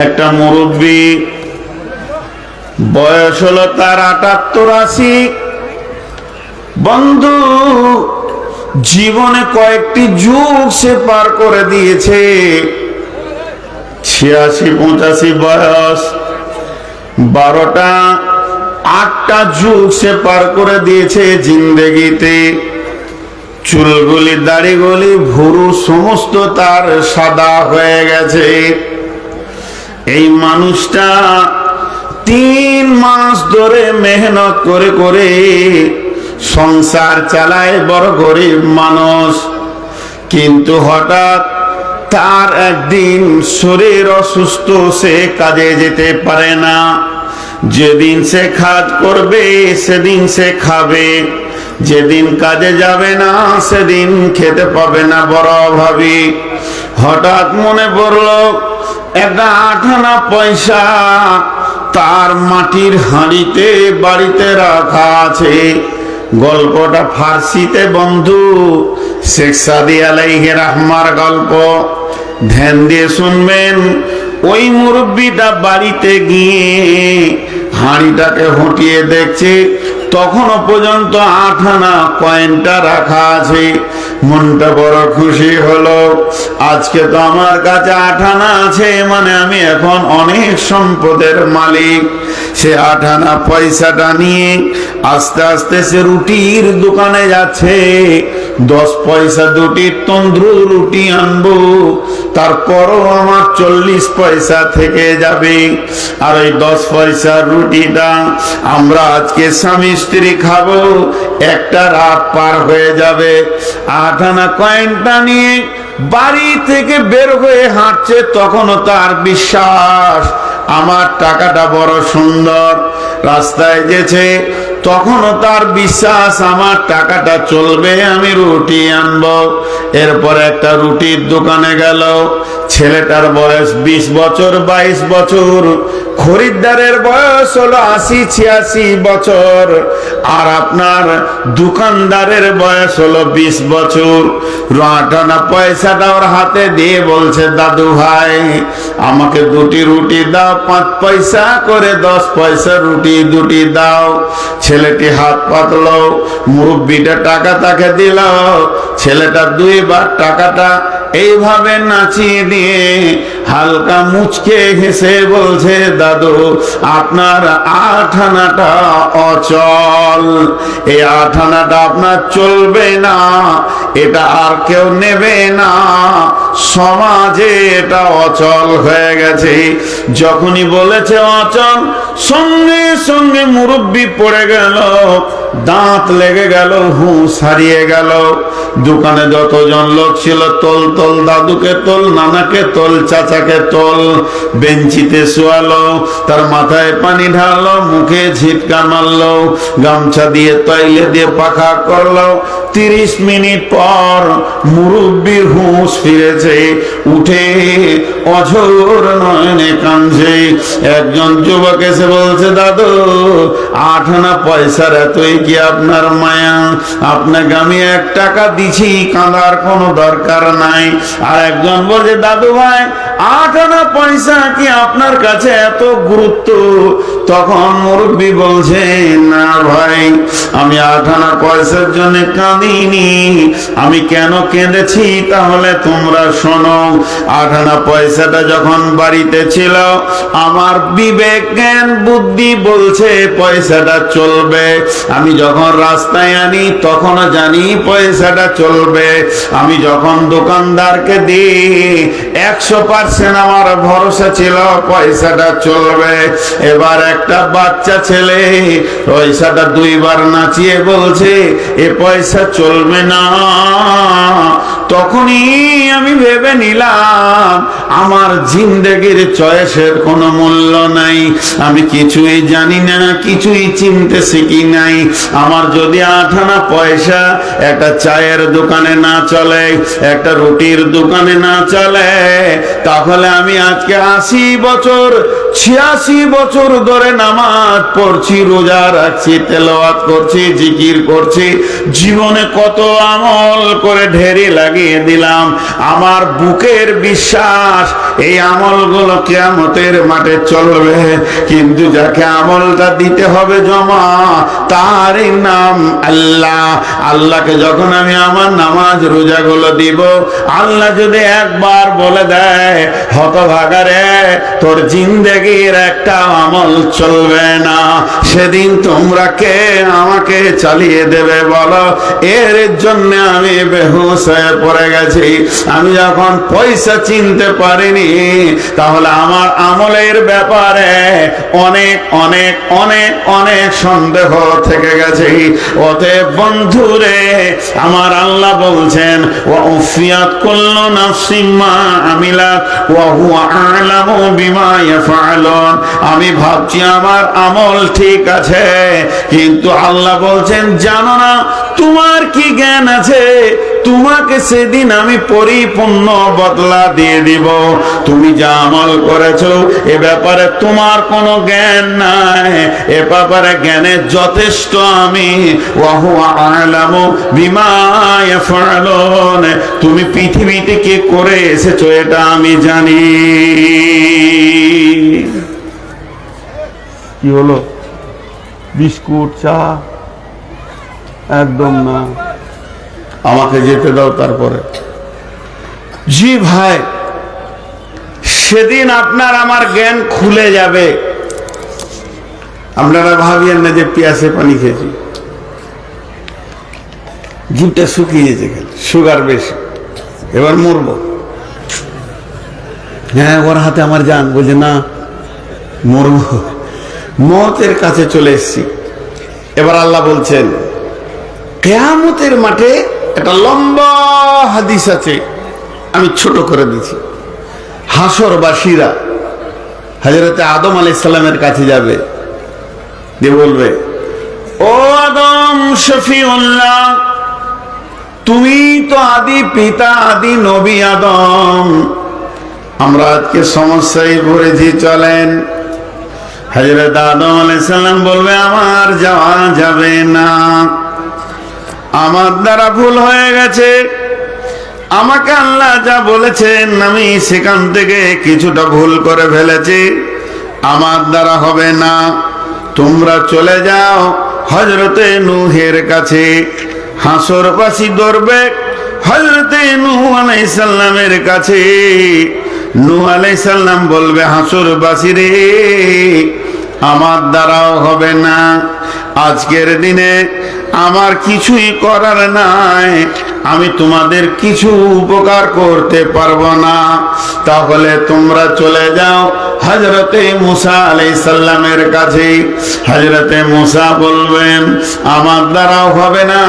একটা মুরব্বী, বয়স হলো তার আটাত্তর আশি। বন্ধু, জীবনে কয়েকটি যুগ সে পার করে দিয়েছে। ছিয়াশি, পঁচাশি বয়স, বারোটা, আটটা যুগ সে পার করে দিয়েছে জিন্দেগিতে। চুলগুলি, দাড়িগুলি, ভুরু, সমস্ত তার সাদা হয়ে গেছে। এই মানুষটা তিন মাস ধরে মেহনত করে করে সংসার চালায়, বড় গরিব মানুষ। কিন্তু হঠাৎ তার একদিন শরীর অসুস্থ, সে কাজে যেতে পারে না। যেদিন সে কাজ করবে, সেদিন সে খাবে। যেদিন কাজে যাবে না, সেদিন খেতে পাবে না, বড় অভাবী। হঠাৎ মনে পড়ল একটা আঠানা পয়সা তার মাটির হাঁড়িতে, বাড়িতে রাখা আছে। গল্পটা ফার্সিতে বন্ধু, শেখ সাদি আলাইহে রাহমার গল্প। ধ্যান দিয়ে শুনবেন, ওই মুরব্বীটা বাড়িতে গিয়ে হাঁড়িটাকে হটিয়ে দেখছে। তখনও পর্যন্ত আঠানা কয়েনটা রাখা আছে। মনটা বড় খুশি হলো। আজকে তো আমার কাছে আঠানা আছে মানে আমি এখন অনেক সম্পদের মালিক। সে আঠানা পয়সাটা নিয়ে আস্তে আস্তে সে রুটির দোকানে যাচ্ছে। দশ পয়সা দুটি তন্দ্রু রুটি আনব। তারপরও আমার চল্লিশ পয়সা থেকে যাবে। আর ওই দশ পয়সার রুটিটা আমরা আজকে স্বামী স্ত্রী খাব। একটা রাত পার হয়ে যাবে। আঠানা কয়েনটা নিয়ে বাড়ি থেকে বের হয়ে হাঁটছে, তখনও তার বিশ্বাস। আমার টাকাটা বড় সুন্দর। রাস্তায় গেছে তখনও তার বিশ্বাস, আমার টাকাটা চলবে, আমি রুটি আনব। এরপর একটা রুটির দোকানে গেল। ছেলেটার বয়স বিশ বছর, বাইশ বছর। খরিদ্দারের বয়স হলো আশি, ছিয়াশি বছর। আর আপনার দোকানদারের বয়স হলো বিশ বছর। আটানা পয়সাটা ওর হাতে দিয়ে বলছে, দাদু ভাই, আমাকে দুটি রুটি দাও, পাঁচ পয়সা করে দশ পয়সা রুটি দুটি দাও। ছেলেটি হাত পাতল মুরব্বীটা টাকা তাকে দিল ছেলেটা দুইবার টাকাটা এইভাবে নাচিয়ে দিয়ে হালকা মুচকে হেসে বলছে, দাদু, আপনার আঠানাটা অচল। এই আঠানাটা আপনার চলবে না, এটা আর কেউ নেবে না। সমাজে এটা অচল হয়ে গেছে। যখনই বলেছে অচল, সঙ্গে সঙ্গে মুরব্বী পড়ে গেল, দাঁত লেগে গেল, হুঁশ হারিয়ে গেল। দোকানে যতজন লোক ছিল, তোল তোল দাদুকে তোল, নানাকে তোল চাচাকে তোল, বেঞ্চিতে শোয়ালো, তার মাথায় পানি ঢাললো মুখে ঝিটকা মারলো, গামছা দিয়ে তৈলে দিয়ে পাখা করল। তিরিশ মিনিট পর মুরব্বীর হুঁশ ফিরেছে, উঠে অঝোর নয়নে কাঁদছে। একজন যুবক এসে বলছে, দাদু, আঠানা পয়সার এতই কি আপনার মায়া? আপনাকে আমি এক টাকা দিছি, কাঁদার কোনো দরকার নাই। আর একজন বলছে, দাদু ভাই আঠানা পয়সা কি আপনার কাছে এত গুরুত্ব? তখন মুরব্বী বলছে, না ভাই, আমি আঠানা পয়সার জন্য কাঁদিনি। আমি কেন কেঁদেছি? তাহলে তোমরা শোনো আঠানা পয়সাটা যখন বাড়িতে ছিল, আমার বিবেক, জ্ঞান, বুদ্ধি বলছে, পয়সাটা চলবে। আমি যখন রাস্তায় আনি তখন জানি পয়সাটা চলবে। আমি যখন দোকানদারকে দিই, একশো পার্সেন্ট আমার ভরসা ছিল, পয়সাটা চলবে। এবার একটা বাচ্চা ছেলে পয়সাটা দুইবার নাচিয়ে বলছে, এ পয়সা চলবে না। তখনই আমি ভেবে নিলাম, আমার জিন্দগির চয়েসের কোনো মূল্য নাই। আমি কিছুই জানি না, কিছুই চিনতে শিখি নাই। আমার যদি আঠানা পয়সা একটা চায়ের দোকানে না চলে, একটা রুটির দোকানে না চলে তাহলে আমি আজকে আশি বছর ছিয়াশি বছর ধরে নামাজ পড়ছি, রোজা রাখছি, তেলাওয়াত করছি, জিকির করছি, জীবনে কত আমল করে ঢেরি লাগিয়ে দিলাম। আমার বুকের বিশ্বাস, এই আমলগুলো কেয়ামতের মাঠে চলবে। কিন্তু যাকে আমলটা দিতে হবে জমা, তারই নাম আল্লাহ। আল্লাহকে যখন আমি আমার নামাজ, রোজাগুলো দিব, আল্লাহ যদি একবার বলে দেয় হতভাগারে তোর জিন্দেগির একটা আমল চলবে না। সেদিন তোমরা কে আমাকে চালিয়ে দেবে বলো? এর জন্য আমি বেহুশ হয়ে পড়ে গেছি। আমি যখন পয়সা চিনতে পারিনি, তাহলে আমার আমলের ব্যাপারে অনেক অনেক অনেক অনেক সন্দেহ থেকে গেছে। অতএব বন্ধুরে, আমার আল্লাহ বলছেন ও উফিয়াত কুল্লু নাফসিন মা আমিলাত, ওয়া হুয়া আ'লামু বিমা ইয়াফআলুন আমি ভাবছি আমার আমল ঠিক আছে, কিন্তু আল্লাহ বলছেন, জানো না, তোমার কি জ্ঞান আছে? তোমাকে সেদিন আমি পরিপূর্ণ বদলা দিয়ে দিব। তুমি যা আমল করেছ, এ ব্যাপারে তোমার কোনো জ্ঞান নাই। এ ব্যাপারে জ্ঞানে যথেষ্ট আমি। তুমি পৃথিবীতে কি করে এসেছ, এটা আমি জানি। কি হলো? বিস্কুট, চা? একদম না। আমাকে যেতে দাও তারপরে। জি ভাই, সেদিন আপনার আমার জ্ঞান খুলে যাবে। আপনারা ভাবিয়েন না যে পিয়াসে পানি খেয়েছি। জিভটা শুকিয়েছে সুগার বেশি। এবার মরব। হ্যাঁ ওর হাতে আমার যান বলছে, না, মরব। মতের কাছে চলে এসছি। এবার আল্লাহ বলছেন, কেয়ামতের মাঠে একটা লম্বা হাদিস আছে, আমি ছোট করে দিচ্ছি হাসরবাসীরা হাজরতে আদম আলি ইসলামের কাছে যাবে, দিয়ে বলবে, ও আদম, শফিউল্লাহ, তুমি তো আদি পিতা, আদি নবী আদম। আমরা আজকে সমস্যায় পড়েছি চলেন। হাজরত আদম আলাইসাল্লাম বলবে, আমার যাওয়া যাবে না। আমার দ্বারা ভুল হয়ে গেছে। আমাকে আল্লাহ যা বলেছেন, আমি সেখান থেকে কিছুটা ভুল করে ফেলেছি। আমার দ্বারা হবে না। তোমরা চলে যাও হজরতে নুহের কাছে। হাসরবাসী দরবে হজরতে নুহ আলাইসাল্লামের কাছে। নূহ আলাইসাল্লাম বলবে হাসরবাসী রে, আমার দ্বারাও হবে না। আজকের দিনে আমার কিছুই করার নাই। আমি তোমাদের কিছু উপকার করতে পারব না। তাহলে তোমরা চলে যাও হজরতে মুসা আলাই সাল্লামের কাছে। হজরতে মুসা বলবেন, আমার দ্বারাও হবে না।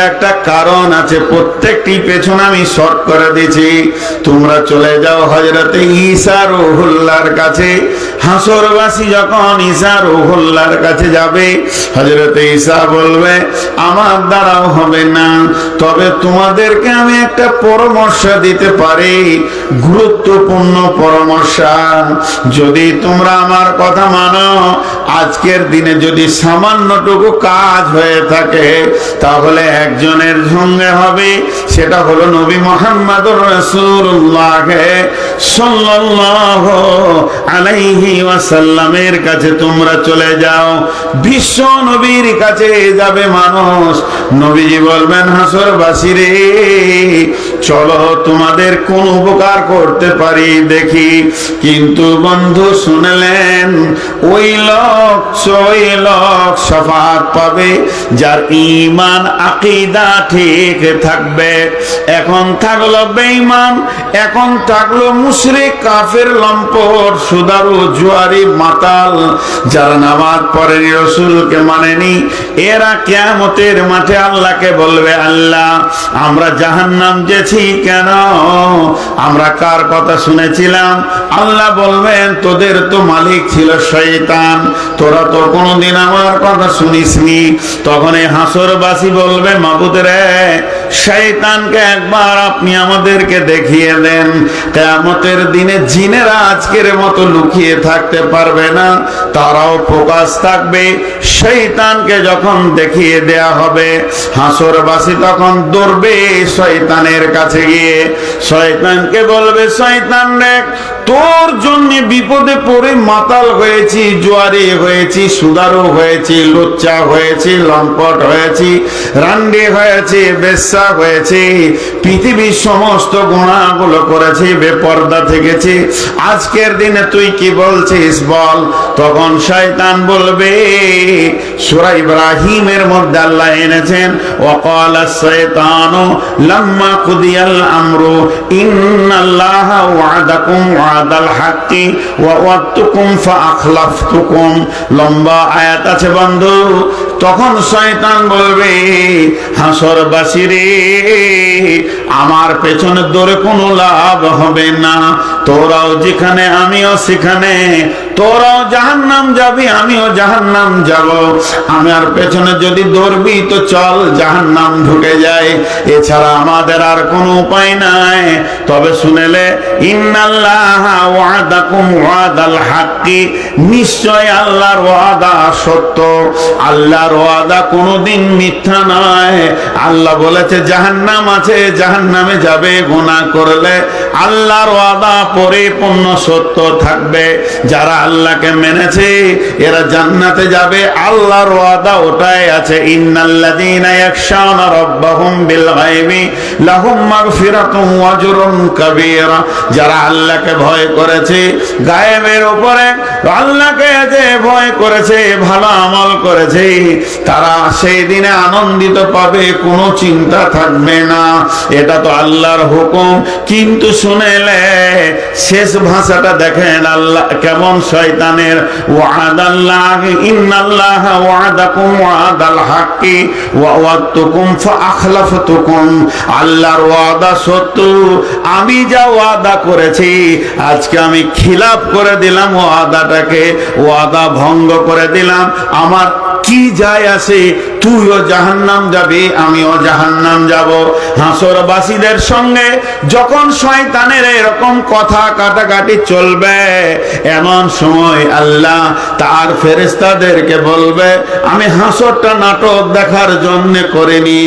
একটা একটা কারণ আছে, প্রত্যেকটি পেছনে আমি শর্ট করে দিয়েছি। তোমরা চলে যাও হজরতে রহুল্লার কাছে। হাসরবাসী যখন রহুল্লার কাছে যাবে হজরতে বলবে, আমার দ্বারাও হবে না। তবে তোমাদেরকে আমি একটা পরামর্শ দিতে পারি। গুরুত্বপূর্ণ পরামর্শ। যদি তোমরা আমার কথা মানো, আজকের দিনে যদি সামান্যটুকু কাজ হয়ে থাকে, তাহলে একজনের সঙ্গে হবে, সেটা হলো নবী মোহাম্মদ ওয়াসাল্লামের কাছে তোমরা চলে যাও। বিশ্ব নবীর কাছে যাবে মানুষ। নবীজি বলবেন হাসর রে চলো তোমাদের কোন উপকার করতে পারি দেখি। কিন্তু বন্ধু শুনলেন, ওই লোক ওই লোক সফাত পাবে, যার ইমান আকিদা ঠিক থাকবে। এখন থাকল বেঈমান, এখন থাকল মুশরিক, কাফের লম্পট, সুদারু, জুয়ারি, মাতাল, যারা নামাজ পড়েন, রসুলকে মানেনি। এরা কেয়ামতের মাঠে আল্লাহকে বলবে, আল্লাহ, আমরা জাহান্নাম যেছি কেন? আমরা কার কথা শুনেছিলাম? আল্লাহ বলবেন, তোদের তো মালিক ছিল শয়তান, তোরা তো কোনোদিন আমার কথা শুনিসনি। তখন এই হাসরবাসী বলবে মাবুদ রে শয়তানকে একবার আপনি আমাদেরকে দেখিয়ে দেন। কেয়ামতের দিনে জিনেরা আজকের মতো লুকিয়ে থাকতে পারবে না, তারাও প্রকাশ থাকবে। শয়তানকে যখন দেখিয়ে দেয়া হবে, হাসরবাসী তখন দৌড়বে শয়তানের কাছে গিয়ে, শয়তানকে বলবে, শয়তান রে, তোর জন্য বিপদে পড়ে মাতাল হয়েছি, জোয়ারি হয়েছি, সুদারু হয়েছি, লুচ্চা হয়েছি, লম্পট হয়েছি, রান্ডি হয়েছি, বেশ্যা হয়েছি, পৃথিবীর সমস্ত গুণাগুলো করেছি, বেপর্দা থেকেছি। আজকের দিনে তুই কি বলছিস বল? তখন শয়তান বলবে, সূরা ইব্রাহিমের মধ্যে আল্লাহ এনেছেন, ওয়াকাল আশ-শাইতানু লাম্মা আছে বন্ধু, তখন শয়তান বলবে হাসরবাসী রে আমার পেছনে দৌড়ে কোনো লাভ হবে না, তোরাও যেখানে, আমিও সেখানে। তোরাও জাহান নাম যাবি, আমিও জাহান্নাম যাব। আমার পেছনে যদি দৌড়বি তো চল, জাহান্নাম ঢুকে যায় এছাড়া আমাদের আর কোনো উপায় নাই। তবে শুনেলে নিশ্চয় আল্লাহর ওয়াদা সত্য। আল্লাহর ওয়াদা কোনোদিন মিথ্যা নয়। আল্লাহ বলেছে, জাহান্নাম আছে, জাহান্নামে যাবে, গুনাহ করলে আল্লাহর ওয়াদা পরিপূর্ণ সত্য থাকবে। যারা আল্লাহকে মেনেছে, এরা জান্নাতে যাবে, আল্লাহর ওয়াদা ওটাই আছে, ইন্নাল্লাযীনা ইয়াখশাউনা রাব্বাহুম বিল গায়বি লাহুম মাগফিরাতুন ওয়া আজরুন কাবীরা। যারা আল্লাহকে ভয় করেছে, গায়েবের উপরে আল্লাহকে যে ভয় করেছে, ভালো আমল করেছে, তারা সেই দিনে আনন্দিত পাবে, কোনো চিন্তা থাকবে না। এটা তো আল্লাহর হুকুম। কিন্তু শুনেলে শেষ ভাষাটা দেখেন, আল্লাহ কেমন শয়তানের ওয়াদাল্লাহ, ইন্নাল্লাহ ওয়াদাকুম ওয়াদাল হাক্কি আল্লাহর ওয়াদা সত্য। আমি যা ওয়াদা করেছি, আজকে আমি খিলাফ করে দিলাম ওয়াদাটাকে, ওয়াদা ভঙ্গ করে দিলাম। আমার কি যায় আসে তুইও জাহান্নাম যাবি আমিও জাহান্নাম যাব। হাসরবাসীদের সঙ্গে যখন শয়তানের এরকম কথা কাটাকাটি চলবে, এমন সময় আল্লাহ তার ফেরেস্তাদেরকে বলবে, আমি হাসরটা নাটক দেখার জন্য করিনি।